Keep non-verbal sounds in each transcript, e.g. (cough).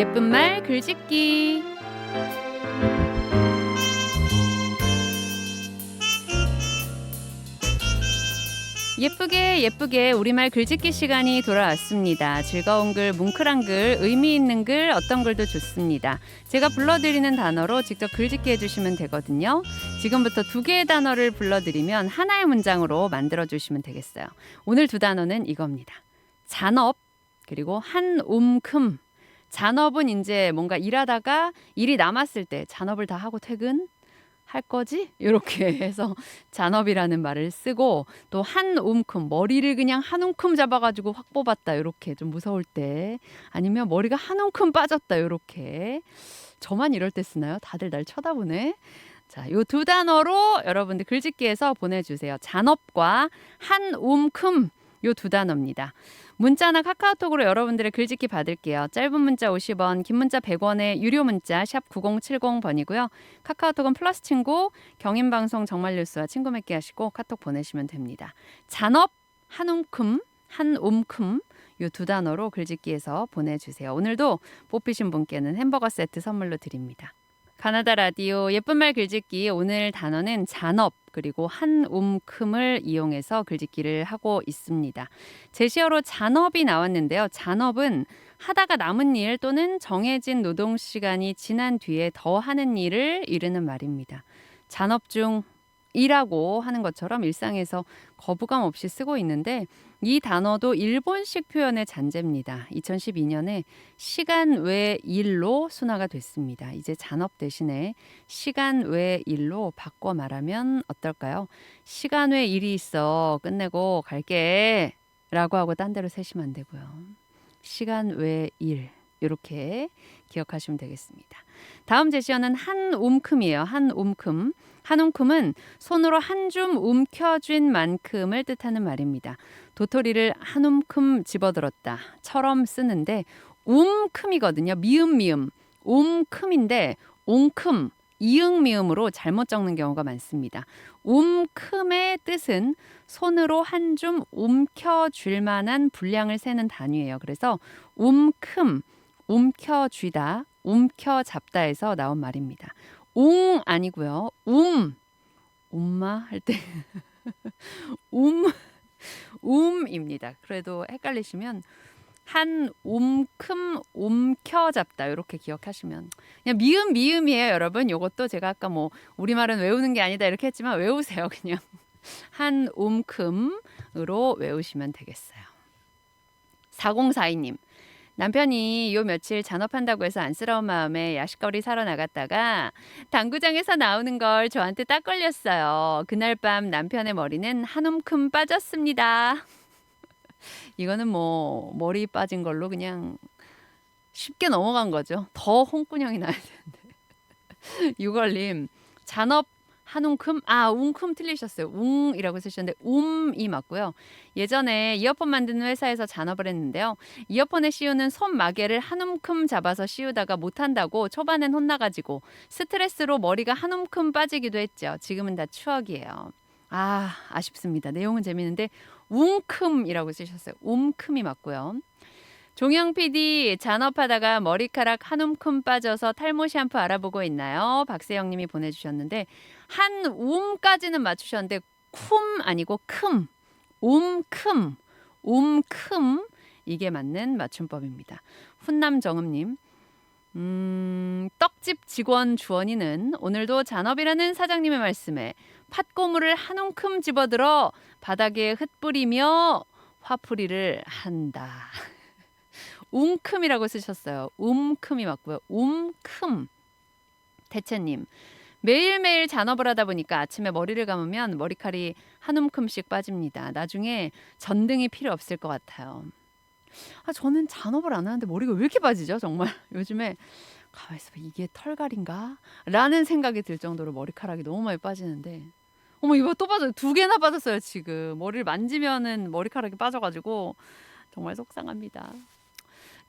예쁜 말 글짓기 예쁘게 예쁘게 우리말 글짓기 시간이 돌아왔습니다. 즐거운 글, 뭉클한 글, 의미 있는 글, 어떤 글도 좋습니다. 제가 불러드리는 단어로 직접 글짓기 해주시면 되거든요. 지금부터 두 개의 단어를 불러드리면 하나의 문장으로 만들어주시면 되겠어요. 오늘 두 단어는 이겁니다. 잔업, 그리고 한 움큼. 잔업은 이제 뭔가 일하다가 일이 남았을 때 잔업을 다 하고 퇴근 할 거지? 이렇게 (laughs) 해서 잔업이라는 말을 쓰고 또 한 움큼 머리를 그냥 한 움큼 잡아가지고 확 뽑았다 이렇게 좀 무서울 때 아니면 머리가 한 움큼 빠졌다 이렇게 저만 이럴 때 쓰나요? 다들 날 쳐다보네. 자, 요 두 단어로 여러분들 글짓기에서 보내주세요. 잔업과 한 움큼 요 두 단어입니다. 문자나 카카오톡으로 여러분들의 글짓기 받을게요. 짧은 문자 50원, 긴 문자 100원의 유료 문자 샵 9070번이고요. 카카오톡은 플러스 친구, 경인방송 정말 뉴스와 친구 맺기 하시고 카톡 보내시면 됩니다. 잔업, 한 움큼, 한 움큼 요두 단어로 글짓기에서 보내주세요. 오늘도 뽑히신 분께는 햄버거 세트 선물로 드립니다. 가나다 라디오 예쁜 말 글짓기 오늘 단어는 잔업 그리고 한 움큼을 이용해서 글짓기를 하고 있습니다. 제시어로 잔업이 나왔는데요. 잔업은 하다가 남은 일 또는 정해진 노동 시간이 지난 뒤에 더 하는 일을 이르는 말입니다. 잔업 중 이라고 하는 것처럼 일상에서 거부감 없이 쓰고 있는데 이 단어도 일본식 표현의 잔재입니다. 2012년에 시간 외 일로 순화가 됐습니다. 이제 잔업 대신에 시간 외 일로 바꿔 말하면 어떨까요? 시간 외 일이 있어 끝내고 갈게 라고 하고 딴 데로 세시면 안 되고요. 시간 외 일. 이렇게 기억하시면 되겠습니다. 다음 제시어는 한 움큼이에요. 한 움큼. 한 움큼은 손으로 한 줌 움켜쥔 만큼을 뜻하는 말입니다. 도토리를 한 움큼 집어들었다.처럼 쓰는데 움큼이거든요. 미음 미음. 움큼인데 옹큼 이응 미음으로 잘못 적는 경우가 많습니다. 움큼의 뜻은 손으로 한 줌 움켜쥘 만한 분량을 세는 단위예요. 그래서 움큼 움켜 쥐다, 움켜 잡다에서 나온 말입니다. 웅 아니고요. 움. 엄마 할 때 (laughs) 움. 움입니다. 그래도 헷갈리시면 한 움큼 움켜잡다 이렇게 기억하시면 그냥 미음 미음이에요 여러분. 이것도 제가 아까 뭐 우리말은 외우는 게 아니다 이렇게 했지만 외우세요 그냥. 한 움큼으로 외우시면 되겠어요. 4042님 남편이 요 며칠 잔업한다고 해서 안쓰러운 마음에 야식거리 사러 나갔다가 당구장에서 나오는 걸 저한테 딱 걸렸어요. 그날 밤 남편의 머리는 한 움큼 빠졌습니다. 이거는 뭐 머리 빠진 걸로 그냥 쉽게 넘어간 거죠. 더 홍군형이 나야 되는데. (laughs) 유걸님 잔업 한 웅큼 아 웅큼 틀리셨어요. 웅이라고 쓰셨는데 움이 맞고요. 예전에 이어폰 만드는 회사에서 잔업을 했는데요. 이어폰에 씌우는 손 마개를 한 움큼 잡아서 씌우다가 못한다고 초반엔 혼나가지고 스트레스로 머리가 한 움큼 빠지기도 했죠. 지금은 다 추억이에요. 아 아쉽습니다. 내용은 재밌는데 웅큼이라고 쓰셨어요. 움큼이 맞고요. 종영 PD 잔업하다가 머리카락 한 움큼 빠져서 탈모 샴푸 알아보고 있나요? 박세영 님이 보내주셨는데 한 움까지는 맞추셨는데 쿰 아니고 큼, 움큼, 움큼 이게 맞는 맞춤법입니다. 훈남 정음님. 음, 떡집 직원 주원이는 오늘도 잔업이라는 사장님의 말씀에 팥고물을 한 움큼 집어들어 바닥에 흩뿌리며 화풀이를 한다. 웅큼이라고 쓰셨어요. 움큼이 맞고요. 움큼. 대체님. 매일매일 잔업을 하다 보니까 아침에 머리를 감으면 머리칼이 한 움큼씩 빠집니다. 나중에 전등이 필요 없을 것 같아요. 아, 저는 잔업을 안 하는데 머리가 왜 이렇게 빠지죠? 정말 (laughs) 요즘에 가만있어 봐 이게 털갈인가? 라는 생각이 들 정도로 머리카락이 너무 많이 빠지는데 어머 이거 또 빠져요. 두 개나 빠졌어요 지금. 머리를 만지면은 머리카락이 빠져가지고 정말 속상합니다.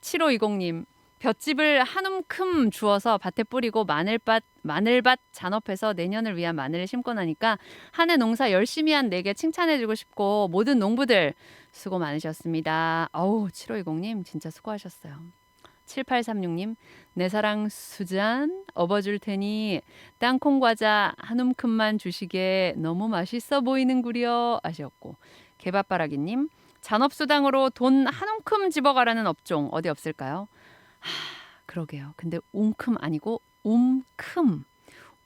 7520님 볏짚을 한 움큼 주워서 밭에 뿌리고 마늘밭 마늘밭 잔업해서 내년을 위한 마늘을 심고 나니까 한 해 농사 열심히 한 내게 칭찬해주고 싶고 모든 농부들 수고 많으셨습니다. 어우 7520님 진짜 수고하셨어요. 7836님, 내 사랑 수잔 업어줄 테니 땅콩 과자 한 움큼만 주시게 너무 맛있어 보이는구려 하셨고 개밥바라기님, 잔업수당으로 돈 한 움큼 집어가라는 업종 어디 없을까요? 하, 그러게요. 근데 웅큼 아니고 움큼,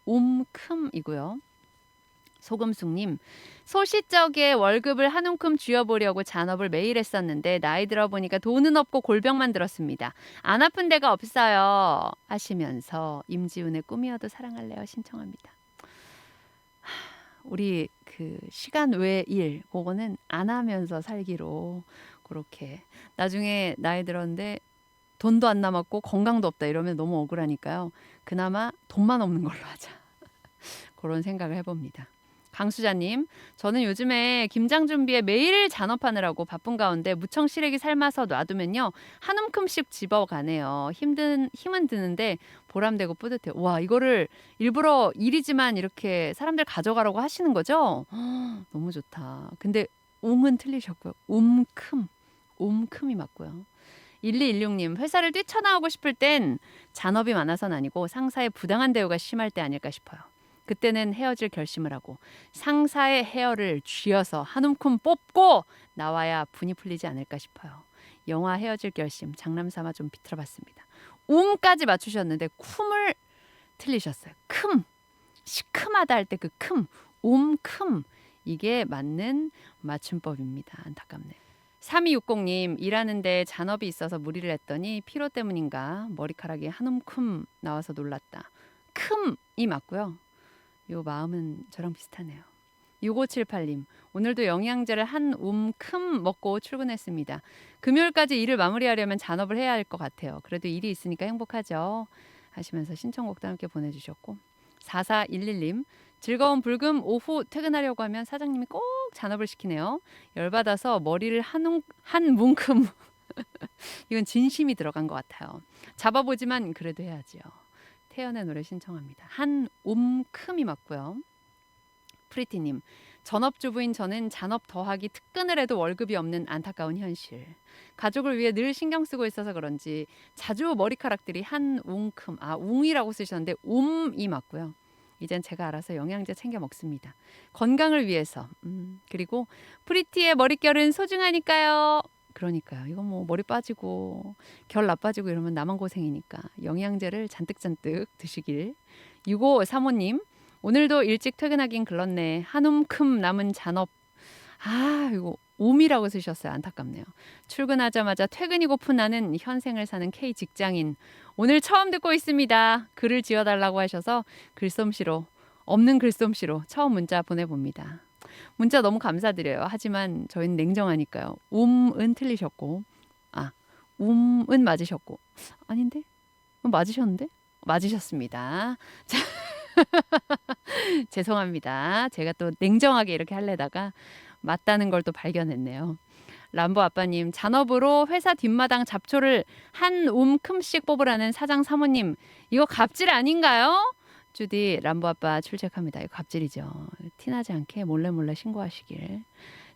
움큼이고요. 소금숙님, 소시적에 월급을 한 움큼 쥐어보려고 잔업을 매일 했었는데 나이 들어 보니까 돈은 없고 골병만 들었습니다. 안 아픈 데가 없어요. 하시면서 임지훈의 꿈이어도 사랑할래요 신청합니다. 하, 우리 그 시간 외 일, 그거는 안 하면서 살기로 그렇게 나중에 나이 들었는데 돈도 안 남았고 건강도 없다 이러면 너무 억울하니까요. 그나마 돈만 없는 걸로 하자. (laughs) 그런 생각을 해봅니다. 강수자님, 저는 요즘에 김장 준비에 매일 잔업하느라고 바쁜 가운데 무청 시래기 삶아서 놔두면요 한 움큼씩 집어가네요. 힘든 힘은 드는데 보람되고 뿌듯해요. 와 이거를 일부러 일이지만 이렇게 사람들 가져가라고 하시는 거죠? 헉, (gasps) 너무 좋다. 근데 웅은 틀리셨고요. 움큼, 움큼이 맞고요. 1216님, 회사를 뛰쳐나오고 싶을 땐 잔업이 많아선 아니고 상사의 부당한 대우가 심할 때 아닐까 싶어요. 그때는 헤어질 결심을 하고 상사의 헤어를 쥐어서 한 움큼 뽑고 나와야 분이 풀리지 않을까 싶어요. 영화 헤어질 결심 장남삼아 좀 비틀어봤습니다. 움까지 맞추셨는데 쿰을 틀리셨어요. 큼 시큼하다 할 때 그 큼, 움큼 이게 맞는 맞춤법입니다. 안타깝네요. 3260님 일하는데 잔업이 있어서 무리를 했더니 피로 때문인가 머리카락이 한 움큼 나와서 놀랐다. 큼이 맞고요. 요 마음은 저랑 비슷하네요. 6578님, 오늘도 영양제를 한 움큼 먹고 출근했습니다. 금요일까지 일을 마무리하려면 잔업을 해야 할 것 같아요. 그래도 일이 있으니까 행복하죠. 하시면서 신청곡도 함께 보내주셨고 4411님, 즐거운 불금 오후 퇴근하려고 하면 사장님이 꼭 잔업을 시키네요. 열받아서 머리를 한, 움, 한 뭉큼 (laughs) 이건 진심이 들어간 것 같아요. 잡아보지만 그래도 해야지요. 태연의 노래 신청합니다. 한 움큼이 맞고요. 프리티님 전업주부인 저는 잔업 더하기 특근을 해도 월급이 없는 안타까운 현실. 가족을 위해 늘 신경 쓰고 있어서 그런지 자주 머리카락들이 한 웅큼 아 웅이라고 쓰셨는데 움이 맞고요. 이젠 제가 알아서 영양제 챙겨 먹습니다. 건강을 위해서. 음, 그리고 프리티의 머릿결은 소중하니까요. 그러니까요. 이거 뭐 머리 빠지고 결 나빠지고 이러면 나만 고생이니까 영양제를 잔뜩잔뜩 드시길. 65 사모님 오늘도 일찍 퇴근하긴 글렀네. 한 움큼 남은 잔업. 아 이거 옴이라고 쓰셨어요. 안타깝네요. 출근하자마자 퇴근이고픈 나는 현생을 사는 K 직장인. 오늘 처음 듣고 있습니다. 글을 지어달라고 하셔서 글솜씨로 없는 글솜씨로 처음 문자 보내봅니다. 문자 너무 감사드려요. 하지만 저희는 냉정하니까요. 음은 틀리셨고, 아, 음은 맞으셨고, 아닌데? 어, 맞으셨는데? 맞으셨습니다. (laughs) 자, 죄송합니다. 제가 또 냉정하게 이렇게 할래다가 맞다는 걸 또 발견했네요. 람보 아빠님, 잔업으로 회사 뒷마당 잡초를 한 움큼씩 뽑으라는 사장 사모님, 이거 갑질 아닌가요? 주디 람보 아빠 출첵합니다. 이거 갑질이죠. 티나지 않게 몰래 몰래 신고하시길.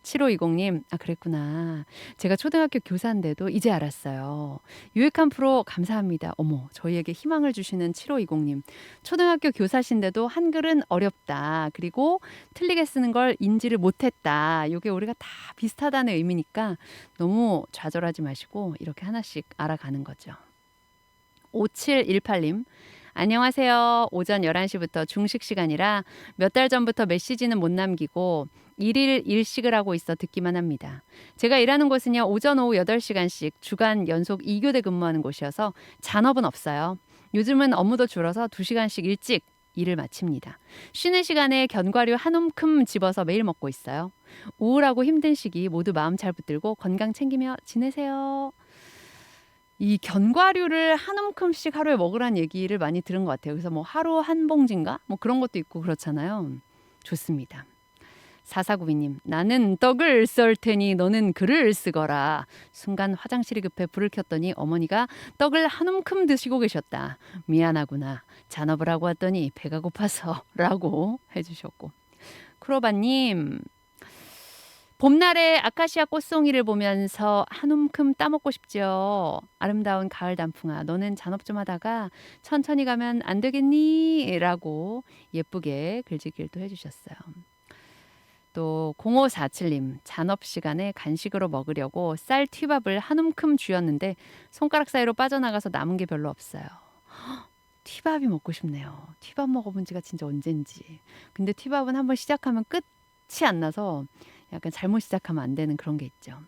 7520님, 아, 그랬구나. 제가 초등학교 교사인데도 이제 알았어요. 유익한 프로 감사합니다. 어머, 저희에게 희망을 주시는 7520님. 초등학교 교사신데도 한글은 어렵다. 그리고 틀리게 쓰는 걸 인지를 못했다. 이게 우리가 다 비슷하다는 의미니까 너무 좌절하지 마시고 이렇게 하나씩 알아가는 거죠. 5718님. 안녕하세요. 오전 11시부터 중식 시간이라 몇 달 전부터 메시지는 못 남기고 일일 일식을 하고 있어 듣기만 합니다. 제가 일하는 곳은요. 오전 오후 8시간씩 주간 연속 2교대 근무하는 곳이어서 잔업은 없어요. 요즘은 업무도 줄어서 2시간씩 일찍 일을 마칩니다. 쉬는 시간에 견과류 한 움큼 집어서 매일 먹고 있어요. 우울하고 힘든 시기 모두 마음 잘 붙들고 건강 챙기며 지내세요. 이 견과류를 한 움큼씩 하루에 먹으란 얘기를 많이 들은 것 같아요. 그래서 뭐 하루 한 봉지인가? 뭐 그런 것도 있고 그렇잖아요. 좋습니다. 사사구비님, 나는 떡을 썰 테니 너는 글을 쓰거라. 순간 화장실이 급해 불을 켰더니 어머니가 떡을 한 움큼 드시고 계셨다. 미안하구나. 잔업을 하고 왔더니 배가 고파서 (laughs) 라고 해주셨고. 크로바님, 봄날의 아카시아 꽃송이를 보면서 한 움큼 따먹고 싶죠. 아름다운 가을 단풍아, 너는 잔업 좀 하다가 천천히 가면 안 되겠니? 라고 예쁘게 또 해주셨어요. 또 0547님 잔업 시간에 간식으로 먹으려고 쌀 튀밥을 한 움큼 쥐었는데 손가락 사이로 빠져나가서 남은 게 별로 없어요. (gasps) 헉, 튀밥이 먹고 싶네요. 튀밥 먹어본 지가 진짜 언젠지. 근데 튀밥은 한번 시작하면 끝이 안 나서 약간 잘못 시작하면 안 되는 그런 게 있죠.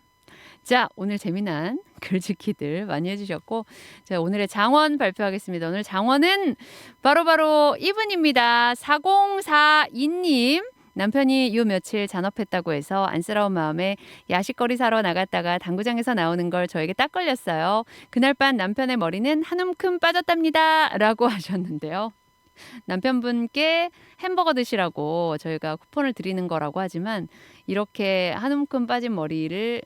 자, 오늘 재미난 (laughs) 글짓기들 많이 해주셨고, 자, 오늘의 장원 발표하겠습니다. 오늘 장원은 바로 바로 이분입니다. 4042님. 남편이 요 며칠 잔업했다고 해서 안쓰러운 마음에 야식거리 사러 나갔다가 당구장에서 나오는 걸 저에게 딱 걸렸어요. 그날 밤 남편의 머리는 한 움큼 빠졌답니다. 라고 (laughs) 하셨는데요. 남편분께 햄버거 드시라고 저희가 쿠폰을 드리는 거라고 하지만 이렇게 한 움큼 빠진 머리를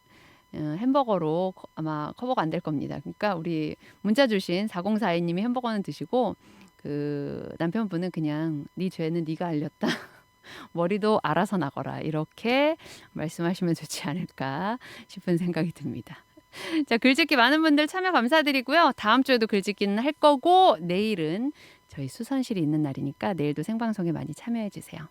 어, 햄버거로 커- 아마 커버가 안 될 겁니다. 그러니까 우리 문자 주신 4042님이 햄버거는 드시고 그 남편분은 그냥 네 죄는 네가 알렸다. (laughs) 머리도 알아서 나거라. 이렇게 말씀하시면 좋지 않을까 싶은 생각이 듭니다. 자, 글짓기 많은 분들 참여 감사드리고요. 다음 주에도 글짓기는 할 거고 내일은 저희 수선실이 있는 날이니까 내일도 생방송에 많이 참여해 주세요.